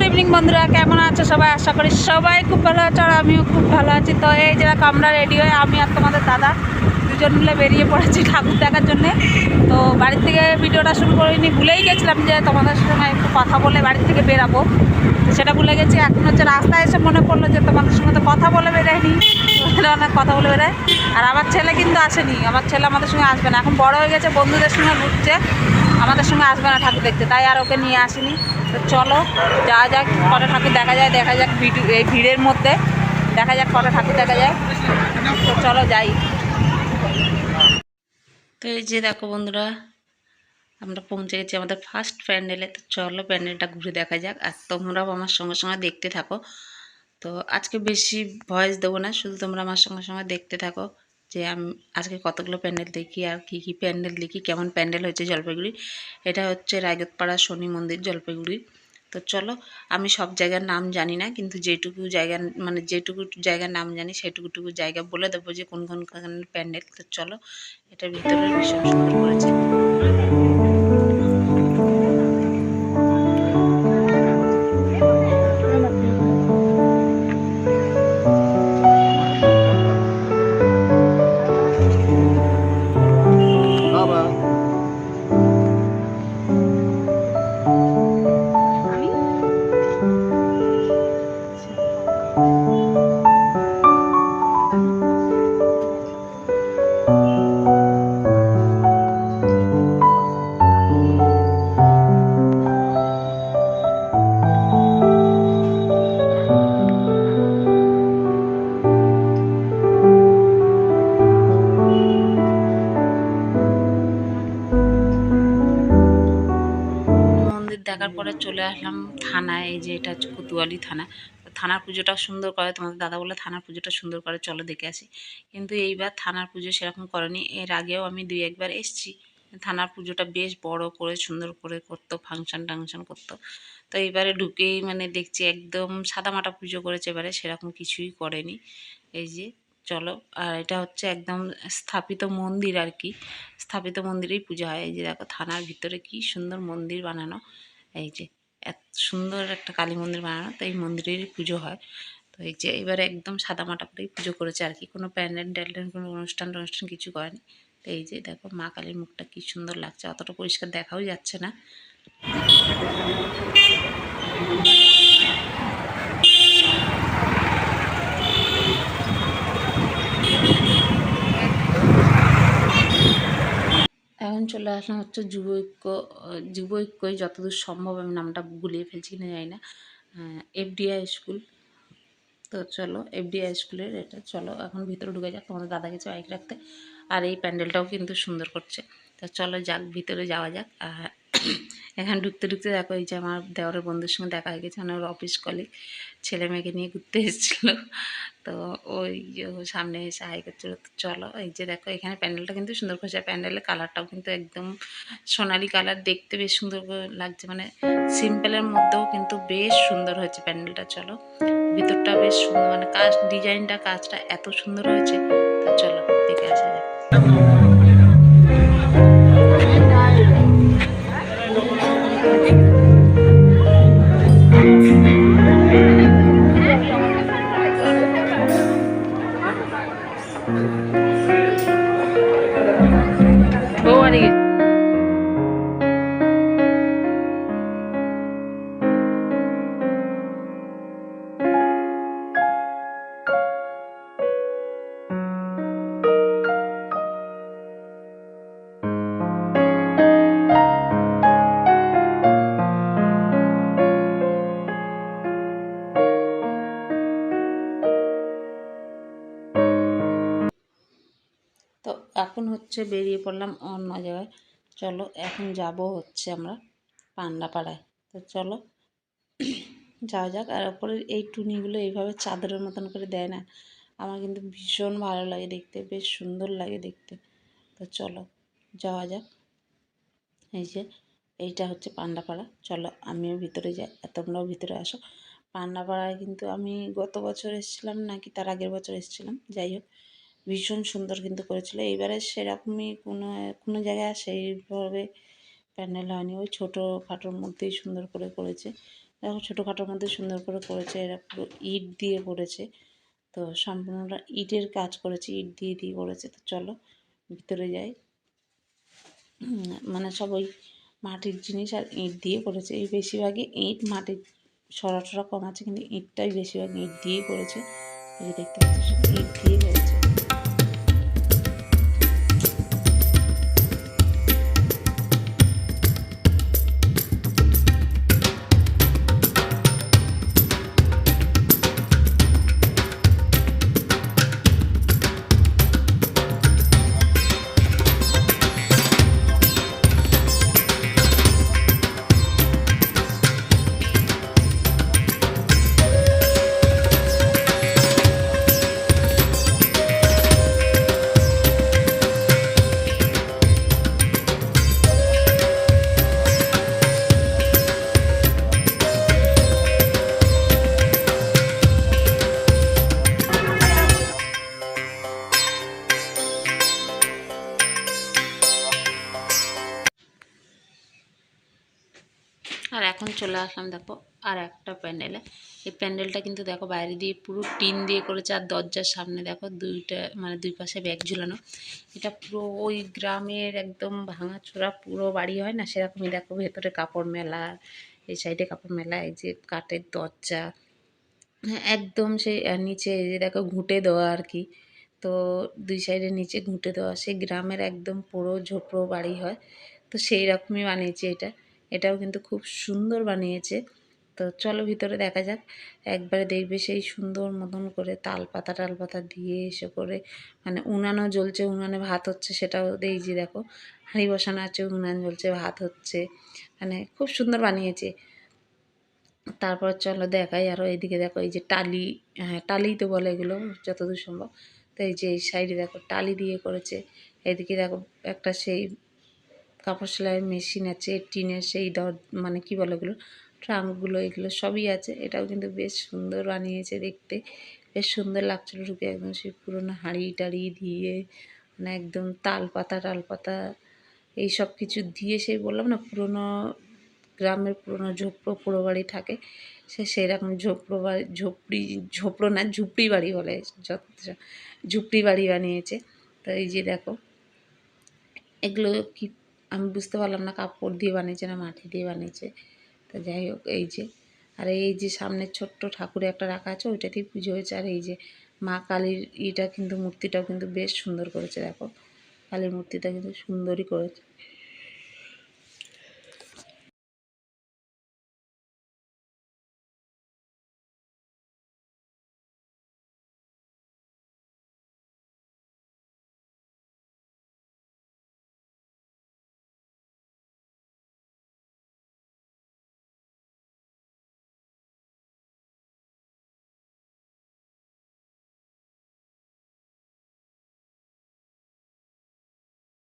Good evening বন্ধুরা, কেমন আছো সবাই? আশা করি সবাই খুব ভালো আছো আর আমিও খুব ভালো আছি। তো এই যে দেখো, আমরা রেডি হয়ে আমি আর তোমাদের দাদা দুজন মিলে বেরিয়ে পড়েছি ঠাকুর দেখার জন্যে। তো বাড়ির থেকে ভিডিওটা শুরু করিনি ভুলেই গেছিলাম যে তোমাদের সঙ্গে একটু কথা বলে বাড়ির থেকে বেরাবো। সেটা ভুলে গেছি। এখন হচ্ছে রাস্তায় এসে মনে পড়ল যে তোমাদের সঙ্গে তো কথা বলে বেরোয়নি। অনেক কথা বলে বেরোয়। আর আমার ছেলে কিন্তু আসেনি। আমার ছেলে আমাদের সঙ্গে আসবে না। এখন বড় হয়ে গেছে, বন্ধুদের সঙ্গে ঘুরছে। আমাদের সঙ্গে আসবে না ঠাকুর দেখতে, তাই আর ওকে নিয়ে আসিনি। তো চলো, যাওয়া যাক, কটা ঠাকুর দেখা যায়, দেখা যাক ভিডিও, এই ভিড়ের মধ্যে, দেখা যাক কটা ঠাকুর দেখা যায়। তো চলো যাই। তো এই যে দেখো বন্ধুরা, আমরা পৌঁছে গেছি আমাদের ফার্স্ট প্যান্ডেলে, তো চলো প্যান্ডেলটা ঘুরে দেখা যাক, আর তোমরাও আমার সঙ্গে সঙ্গে দেখতে থাকো। তো আজকে বেশি ভয়েস দেবো না, শুধু তোমরা আমার সঙ্গে সঙ্গে দেখতে থাকো। যে আমি আজকে কতগুলো প্যান্ডেল দেখি আর কী কী প্যান্ডেল দেখি, কেমন প্যান্ডেল হয়েছে জলপাইগুড়ি। এটা হচ্ছে রায়গতপাড়া শনি মন্দির জলপাইগুড়ি। তো চলো, আমি সব জায়গার নাম জানি না, কিন্তু যেটুকু জায়গার মানে যেটুকু জায়গার নাম জানি সেটুকুটুকু জায়গা বলে দেবো যে কোন কোন প্যান্ডেল। তো চলো এটার ভিতরে সুন্দর করেছে আসলাম থানায় এই যে এটা হচ্ছে কুতুয়ালি থানা। থানার পুজোটা সুন্দর করে, তোমাদের দাদা বলে থানার পুজোটা সুন্দর করে, চলো দেখে আসি। কিন্তু এইবার থানার পুজো সেরকম করেনি। এর আগেও আমি দুই একবার এসেছি। থানার পুজোটা বেশ বড় করে, সুন্দর করে করতো ফাংশন টাংশন করতো। তো এইবারে ঢুকেই মানে দেখছি একদম সাদামাটা পুজো করেছে এবারে, সেরকম কিছুই করেনি। এই যে চলো, আর এটা হচ্ছে একদম স্থাপিত মন্দির আর কি। স্থাপিত মন্দিরেই পুজো হয়। এই যে দেখো, থানার ভিতরে কি সুন্দর মন্দির বানানো। এই যে এত সুন্দর একটা কালী মন্দির বানানো, তো এই মন্দিরেরই পুজো হয়। তো এই যে এবারে একদম সাদা মাটা করেই পুজো করেছে আর কি। কোনো প্যান্ডেল ট্যান্ডেল, কোনো অনুষ্ঠান টনুষ্ঠান কিছু করেনি। তো এই যে দেখো মা কালীর মুখটা কী সুন্দর লাগছে, অতটা পরিষ্কার দেখাও যাচ্ছে না। এখন চলে আসলাম হচ্ছে যুব ঐক্য আহ, যুব ঐক্যই যতদূর সম্ভব আমি নামটা গুলিয়ে ফেলছি কিনা জানি না। FDI school. তো চলো এফডিআই স্কুলের এটা চলো এখন ভিতরে ঢুকে যাক তোমাদের দাদা গেছে বাইক রাখতে। আর এই প্যান্ডেলটাও কিন্তু সুন্দর করছে। তো চলো যাক ভিতরে যাওয়া যাক। আর এখানে ঢুকতে ঢুকতে দেখো এই যে আমার দেওয়ারের বন্ধুর সঙ্গে দেখা হয়ে গেছে ওর অফিস কলিগ ছেলে মেয়েকে নিয়ে ঘুরতে এসেছিল। তো ওই সামনে এসে হাই করছিল, তো চলো, এই যে দেখো এখানে প্যান্ডেলটা কিন্তু সুন্দর করছে আর প্যান্ডেলের কালারটাও কিন্তু একদম সোনালি কালার, দেখতে বেশ সুন্দর লাগছে। মানে সিম্পলের মধ্যেও কিন্তু বেশ সুন্দর হয়েছে প্যান্ডেলটা, চলো। ভিতরটা বেশ সুন্দর মানে কাজ, ডিজাইনটা, কাজটা এত সুন্দর হয়েছে। তা চলো, দেখে আসা যাক। হচ্ছে বেরিয়ে পড়লাম অন্য জায়গায়। চলো, এখন যাব হচ্ছে আমরা পান্ডাপাড়ায়। তো চলো, যাওয়া যাক। আর ওপরে এই টুনিগুলো এইভাবে চাদরের মতন করে দেয় না। আমার কিন্তু ভীষণ ভালো লাগে দেখতে, বেশ সুন্দর লাগে দেখতে। তো চলো, যাওয়া যাক। এই যে, এইটা হচ্ছে পান্ডাপাড়া। চলো, আমিও ভিতরে যাই। তোমরাও ভিতরে আসো। পান্ডাপাড়ায় কিন্তু আমি গত বছর এসেছিলাম নাকি তার আগের বছর এসেছিলাম? যাই হোক। ভীষণ সুন্দর কিন্তু করেছিল। এইবারে সেরকমই কোনো কোনো জায়গায় সেইভাবে প্যান্ডেল হয়নি। ওই ছোটো খাটোর মধ্যেই সুন্দর করে করেছে। দেখো, ছোটোখাটোর মধ্যে সুন্দর করে করেছে। এরা পুরো ইট দিয়ে করেছে। তো সম্পূর্ণটা ইটের কাজ করেছে, ইট দিয়ে দিয়ে করেছে। তো চলো, ভিতরে যাই। মানে সব ওই মাটির জিনিস আর ইট দিয়ে করেছে। এই বেশিরভাগই ইট মাটির সরা টরা কম আছে, কিন্তু ইটটাই বেশিরভাগ ইট দিয়েই করেছে। এই দেখতে পাচ্ছ ইট দিয়ে এখন চলে আসলাম দেখো আর একটা প্যান্ডেলে। এই প্যান্ডেলটা কিন্তু দেখো বাইরে দিয়ে পুরো টিন দিয়ে করেছে আর দরজার সামনে দেখো দুইটা মানে দুই পাশে ব্যাগ ঝুলানো। এটা পুরো ওই গ্রামের একদম ভাঙাচোরা পুরো বাড়ি হয় না? সেরকমই দেখো ভেতরে কাপড় মেলা, এই সাইডে কাপড় মেলা, এই যে কাঠের দরজা। হ্যাঁ একদম সেই নিচে এই যে দেখো ঘুঁটে দেওয়া আর কি। তো দুই সাইডে নিচে ঘুঁটে দেওয়া, সেই গ্রামের একদম পুরো ঝোপড়ো বাড়ি হয়। তো সেই রকমই বানিয়েছি এটা। এটাও কিন্তু খুব সুন্দর বানিয়েছে। তো চলো ভিতরে দেখা যাক। একবারে দেখবে সেই সুন্দর মতন করে তাল পাতা টাল পাতা দিয়ে এসে করে মানে উনানও জ্বলছে, উনানে ভাত হচ্ছে সেটাও যে দেখো, হাঁড়ি বসানো আছে, উনান জ্বলছে, ভাত হচ্ছে মানে খুব সুন্দর বানিয়েছে। তারপর চলো দেখাই আরও এইদিকে দেখো, এই যে টালি হ্যাঁ টালিই তো বলে এগুলো যতদূর সম্ভব। তো এই যে এই সাইডে দেখো, টালি দিয়ে করেছে। এদিকে দেখো একটা সেই কাপড় সেলাইয়ের মেশিন আছে টিনের সেই দর মানে কি বলে ওগুলো, ট্রাঙ্কগুলো, এগুলো সবই আছে। এটাও কিন্তু বেশ সুন্দর বানিয়েছে দেখতে। বেশ সুন্দর লাগছিল ঢুকে একদম সেই পুরোনো হাঁড়ি টাড়ি দিয়ে মানে একদম তাল পাতা টাল পাতা এই সব কিছু দিয়ে সেই বললাম না, পুরোনো গ্রামের পুরোনো ঝোপড়ো পুরো বাড়ি থাকে। সে সেই রকম ঝোপড়ো বাড়ি ঝোপড়ি, ঝোপড়ো না, ঝুপড়ি বাড়ি বলে যত ঝুপড়ি বাড়ি বানিয়েছে। তো এই যে দেখো, এগুলো কি আমি বুঝতে পারলাম না, কাপড় দিয়ে বানিয়েছে না মাটি দিয়ে বানিয়েছে। তো যাই হোক, এই যে, আর এই যে সামনে ছোট্ট ঠাকুরে একটা রাখা আছে, ওইটাতেই পুজো হয়েছে। আর এই যে মা কালীর ইটা কিন্তু, মূর্তিটাও কিন্তু বেশ সুন্দর করেছে, দেখো। কালীর মূর্তিটা কিন্তু সুন্দরই করেছে।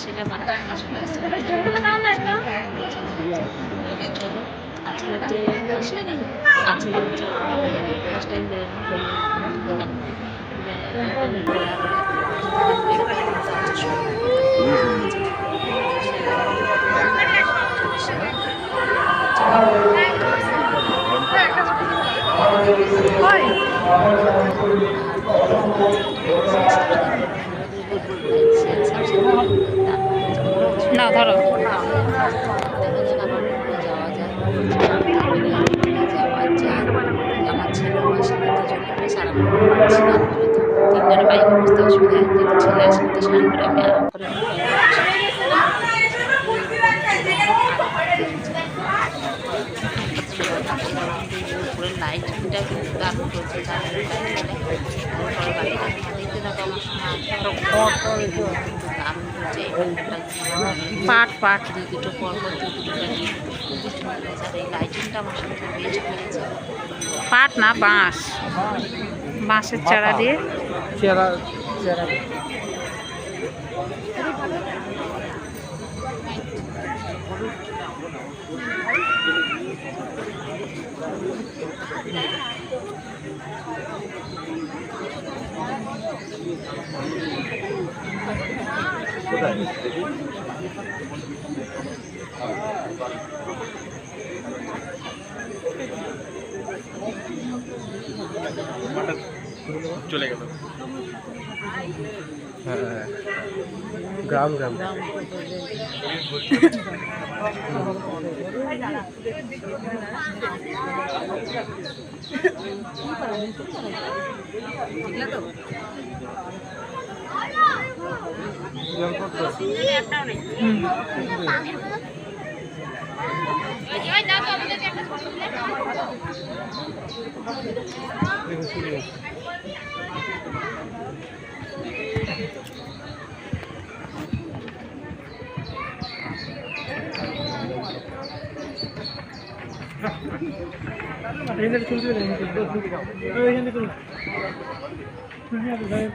প্রতিমা নষ্ট করুন ও না, ধরো। আমার ছেলে পাচ্ছিলাম তিনজনে বাইকে বসতে অসুবিধা যেহেতু ছেলে আসলে তো শাড়ি করে আমি আরাম করে লাইটিংটা কিন্তু দারুণ দারুণ লাইট পাট পাট দুই দুটো পর পর দুই দুটো এই লাইটিংটা আমার লেগেছে পাট না, বাঁশ। বাঁশের চারা দিয়ে। চেহারা চলে গেল হ্যাঁ গ্রাম গ্রাম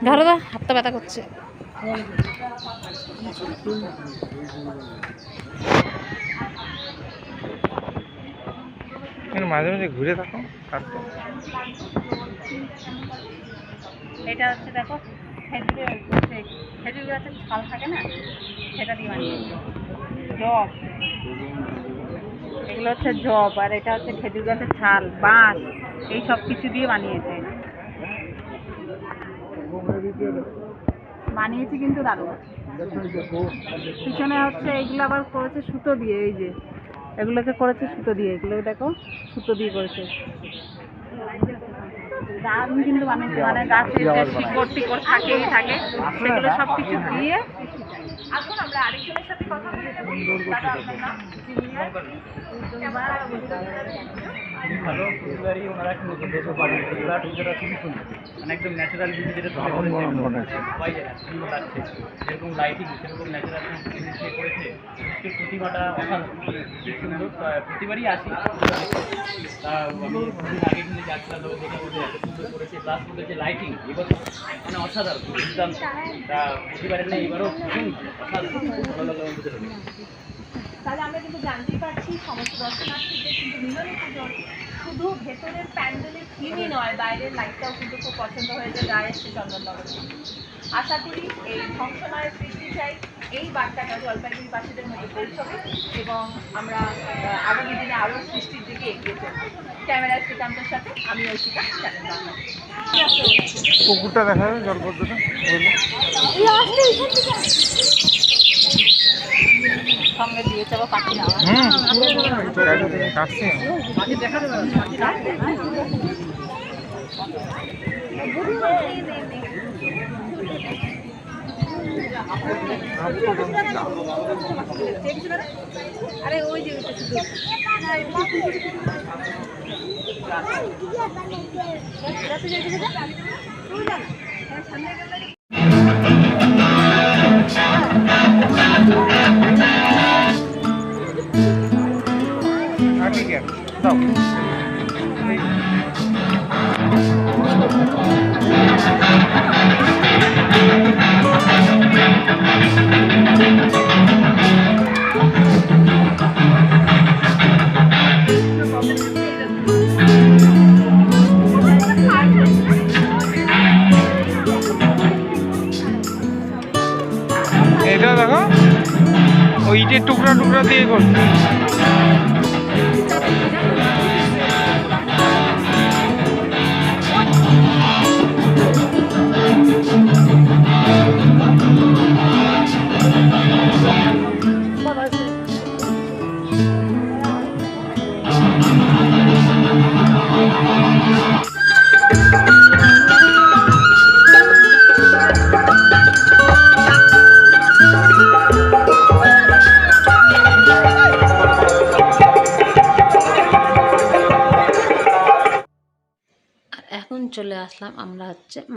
ধরো হাতটা ব্যথা করছে। মাঝে মাঝে ঘুরে থাকো এটা হচ্ছে দেখো খেজুর গাছের ছাল থাকে না, সেটা দিয়ে বানিয়েছে জব। এগুলো হচ্ছে জব, আর এটা হচ্ছে খেজুর গাছের ছাল বাঁশ, এই সব কিছু দিয়ে বানিয়েছে। বানিয়েছি কিন্তু দারুণ। পিছনে হচ্ছে এগুলো আবার করেছে সুতো দিয়ে, এই যে। এগুলোকে করেছে সুতো দিয়ে, এগুলো দেখো, সুতো দিয়ে করেছে। দারুণ কিন্তু বানিয়েছে মানে শিকড় টিকড় থাকেই থাকে, সেগুলো সব কিছু দিয়ে। আসুন, আমরা আরেকজনের সাথে কথা ভালো ফুলবাড়ি ওনারা পারে এবার পুজোটা খুবই সুন্দর মানে একদম ন্যাচারাল বিউটি যেটা সবাই সুন্দর লাগছে যেরকম লাইটিং সেরকম ন্যাচারাল করেছে প্রতিমাটা সুন্দর প্রতিবারই আসি আগে কিন্তু দেখে বলতে এত সুন্দর করেছে প্লাস যে লাইটিং এবার মানে অসাধারণ। তা প্রতিবারের নেই এবারও অসাধারণ। ভালো লাগল তাহলে আমরা কিন্তু জানতেই পারছি সমস্ত দর্শনার্থীদের কিন্তু মিলনী পুজোর শুধু ভেতরের প্যান্ডেলের থিমই নয় বাইরের লাইটটাও কিন্তু খুব পছন্দ হয়েছে গায়ে এসছে চন্দননগর। আশা করি এই ধ্বংসময় সৃষ্টি চাই এই বার্তাটা জলপাইগুড়িবাসীদের মধ্যে পৌঁছবে এবং আমরা আগামী দিনে আরও সৃষ্টির দিকে এগিয়ে চলব। ক্যামেরায় শ্রীকান্তের সাথে আমি ঐশিকা চ্যানেল পুকুরটা দেখা যাবে জলপদ্মটা সঙ্গে দিয়ে যাব পাখি কাটছি। আরে ওই যে ওইটা শুধু হ্যাঁ ঠিক আছে টুকরা টুকরা দিয়ে করছে।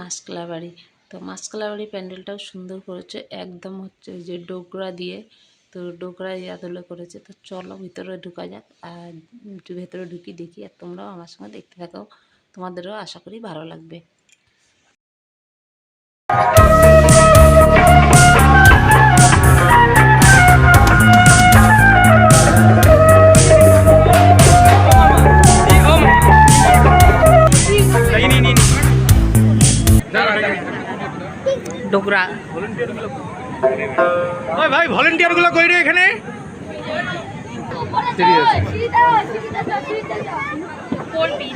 মাসকলা বাড়ি তো মাসকলা বাড়ি প্যান্ডেলটাও সুন্দর করেছে। একদম হচ্ছে যে ডোকরা দিয়ে, তো ডোকরা ইয়াদলে করেছে। তো চলো ভিতরে ঢুকা যাক, আর ভেতরে ঢুকি দেখি, আর তোমরাও আমার সঙ্গে দেখতে থাকো। তোমাদেরও আশা করি ভালো লাগবে। ডোকরা। ওই ভাই ভলেন্টিয়ারগুলো কই রে এখানে? করবি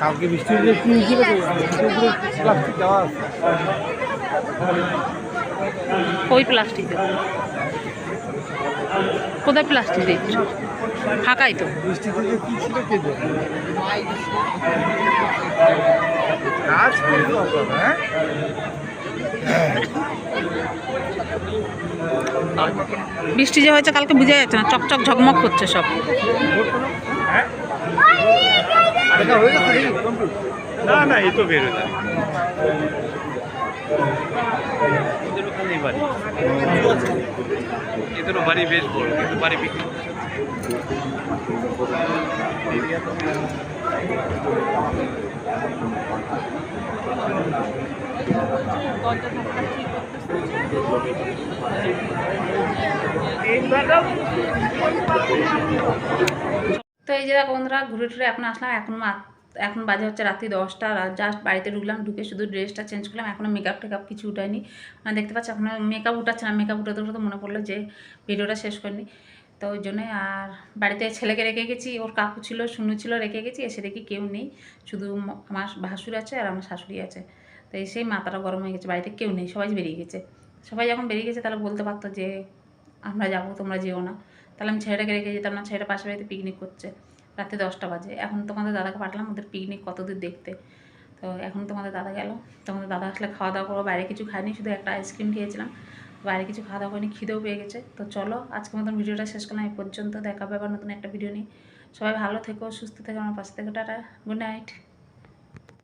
কালকে বৃষ্টি হলে কি হয়েছিল প্লাস্টিক দেওয়া আছে। ওই প্লাস্টিক কোথায় প্লাস্টিক দিচ্ছ ফাঁকাই তো। হ্যাঁ? বৃষ্টি যে হয়েছে কালকে বোঝা যাচ্ছে না চকচক ঝকমক করছে সব দেখা হয়ে গেছে নাকি কমপ্লিট না না, এই তো বেরো না ওদের ওখানেই বাড়ি। এদেরও বাড়ি বেশ বড়, কিন্তু বাড়ি বিক্রি করছে। তো এই যে বন্ধুরা, ঘুরে টুরে এখন আসলাম, এখন এখন বাজে হচ্ছে রাত্রি দশটা জাস্ট বাড়িতে ঢুকলাম, ঢুকে শুধু ড্রেসটা চেঞ্জ করলাম এখনও মেকআপ টেকআপ কিছু উঠায়নি। মানে দেখতে পাচ্ছি এখনও মেকআপ উঠাচ্ছে না মেকআপ উঠাতে উঠাতে মনে পড়ল যে ভিডিওটা শেষ করিনি। তো ওই জন্যই আর বাড়িতে ছেলেকে রেখে গেছি, ওর কাকু ছিল শুনু ছিল, রেখে গেছি, এসে দেখি কেউ নেই। শুধু আমার ভাসুর আছে আর আমার শাশুড়ি আছে। তো এসেই মাথাটা গরম হয়ে গেছে, বাড়িতে কেউ নেই, সবাই বেরিয়ে গেছে। সবাই যখন বেরিয়ে গেছে তাহলে বলতে পারতো যে, আমরা যাব, তোমরা যেও না। তাহলে আমি ছেলেটাকে রেখে যেতাম না, ছেলেটা পাশে বাড়িতে পিকনিক করছে। রাতে দশটা বাজে। এখন তোমাদের দাদাকে পাঠালাম, ওদের পিকনিক কতদূর দেখতে। তো এখন তোমাদের দাদা গেল। তোমাদের দাদা আসলে খাওয়া দাওয়া করব, বাইরে কিছু খাইনি শুধু একটা আইসক্রিম খেয়েছিলাম। বাইরে কিছু খাওয়া দাওয়া করিনি, খিদেও পেয়ে গেছে। তো চলো, আজকের মতন ভিডিওটা শেষ করলাম এই পর্যন্ত। দেখা পাবে আবার নতুন একটা ভিডিও নিয়ে। সবাই ভালো থেকো, সুস্থ থেকো, আমার পাশে থেকো, টাটা গুড নাইট